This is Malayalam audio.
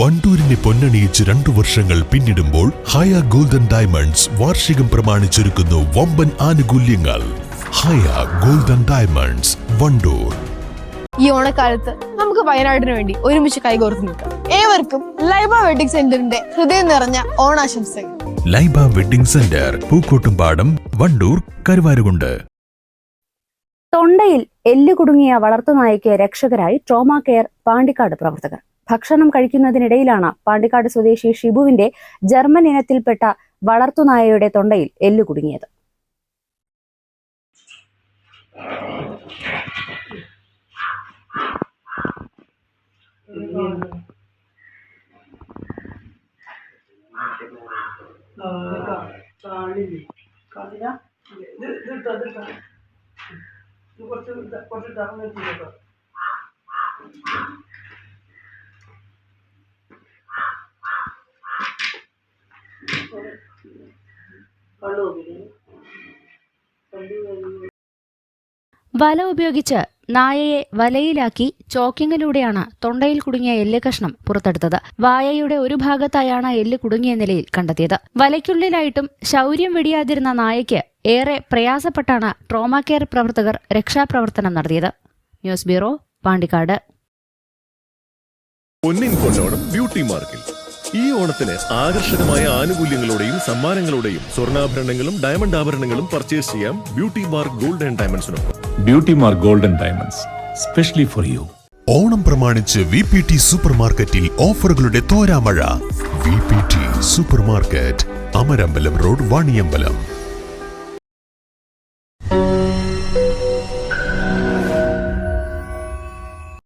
വണ്ടൂരിനെ പൊന്നണിയിച്ച് രണ്ടു വർഷങ്ങൾ പിന്നിടുമ്പോൾ ഹയ ഗോൾഡൻ ഡയമണ്ട്സ് വാർഷികം പ്രമാണിച്ചൊരുക്കുന്നു വമ്പൻ ആനുകൂല്യങ്ങൾ. Haya golden diamonds Wandoor. ഈ ഓണക്കാലത്ത് നമുക്ക് വയനാടിന് വേണ്ടി ഒരുമിച്ച് കൈകോർത്ത് നിൽക്കാം. ഏവർക്കും ലൈബ വെഡിങ് സെന്ററിന്റെ ഹൃദയം നിറഞ്ഞ ഓണാശംസകൾ. Laiba wedding centre Pookkottumpadam Wandoor Karuvarakundu. തൊണ്ടയിൽ എല്ലുകുടുങ്ങിയ വളർത്തുനായ്ക്ക് രക്ഷകരായി ട്രോമ കെയർ പാണ്ടിക്കാട് പ്രവർത്തകർ. ഭക്ഷണം കഴിക്കുന്നതിനിടയിലാണ് പാണ്ടിക്കാട് സ്വദേശി ഷിബുവിന്റെ ജർമ്മൻ ഇനത്തിൽപ്പെട്ട വളർത്തുനായയുടെ തൊണ്ടയിൽ എല്ല് കുടുങ്ങിയത്. വല ഉപയോഗിച്ച് നായയെ വലയിലാക്കി ചോക്കിങ്ങിലൂടെയാണ് തൊണ്ടയിൽ കുടുങ്ങിയ എല്ല് കഷ്ണം പുറത്തെടുത്തത്. വായയുടെ ഒരു ഭാഗത്തായാണ് എല്ല് കുടുങ്ങിയ നിലയിൽ കണ്ടെത്തിയത്. വലയ്ക്കുള്ളിലായിട്ടും ശൗര്യം വെടിയാതിരുന്ന നായയ്ക്ക് ഏറെ പ്രയാസപ്പെട്ടാണ് ട്രോമാ കെയർ പ്രവർത്തകർ രക്ഷാപ്രവർത്തനം നടത്തിയത്. News bureau Pandikkad. ബ്യൂട്ടി മാർക്കിൽ. ഈ ഓണത്തിന് ആകർഷകമായ ആനുകൂല്യങ്ങളോടെയും സമ്മാനങ്ങളോടെയും സ്വർണാഭരണങ്ങളും ഡയമണ്ട് ആഭരണങ്ങളും പർച്ചേസ് ചെയ്യാം beauty mark gold and ഡയമണ്ട്സിനൊപ്പം. Beauty mark and diamonds specially for you Onam പ്രമാണിച്ച് വി പി ടി സൂപ്പർ മാർക്കറ്റിൽ ഓഫറുകളുടെ തോരാമഴ. V P T super market Amarambalam road Vaniyambalam.